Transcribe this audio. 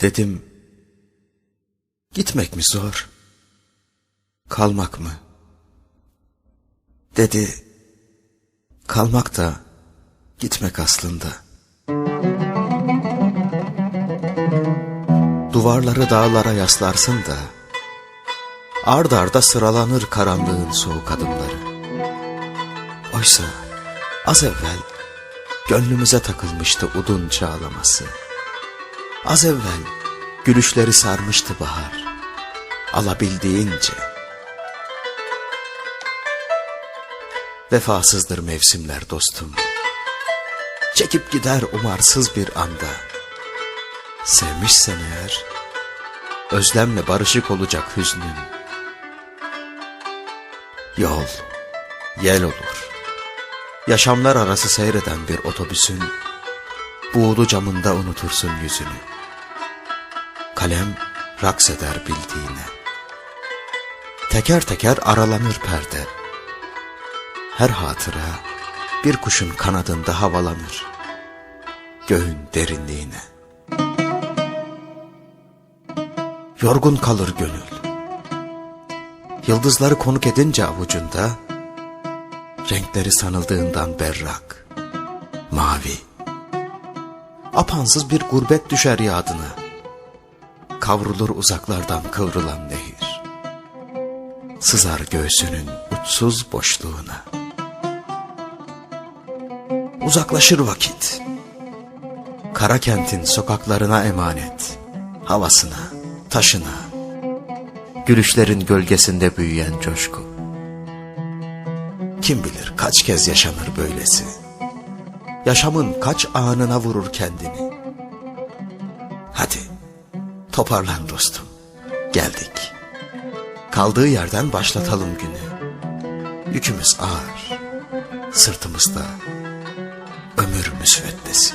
Dedim, gitmek mi zor, kalmak mı? Dedi, kalmak da gitmek aslında. Duvarları dağlara yaslarsın da, ard arda sıralanır karanlığın soğuk adımları. Oysa az evvel gönlümüze takılmıştı udun çağlaması. Az evvel gülüşleri sarmıştı bahar, alabildiğince. Vefasızdır mevsimler dostum. Çekip gider umarsız bir anda. Sevmişsen eğer, özlemle barışık olacak hüznün. Yol, yel olur. Yaşamlar arası seyreden bir otobüsün, buğulu camında unutursun yüzünü. Kalem raks eder bildiğine. Teker teker aralanır perde. Her hatıra bir kuşun kanadında havalanır. Göğün derinliğine. Yorgun kalır gönül. Yıldızları konuk edince avucunda, renkleri sanıldığından berrak, mavi. Apansız bir gurbet düşer yadına. Kavrulur uzaklardan kıvrılan nehir. Sızar göğsünün uçsuz boşluğuna. Uzaklaşır vakit. Kara kentin sokaklarına emanet. Havasına, taşına. Gülüşlerin gölgesinde büyüyen coşku. Kim bilir kaç kez yaşanır böylesi. Yaşamın kaç anına vurur kendini. Toparlan dostum. Geldik. Kaldığı yerden başlatalım günü. Yükümüz ağır. Sırtımızda ömür müsveddesi.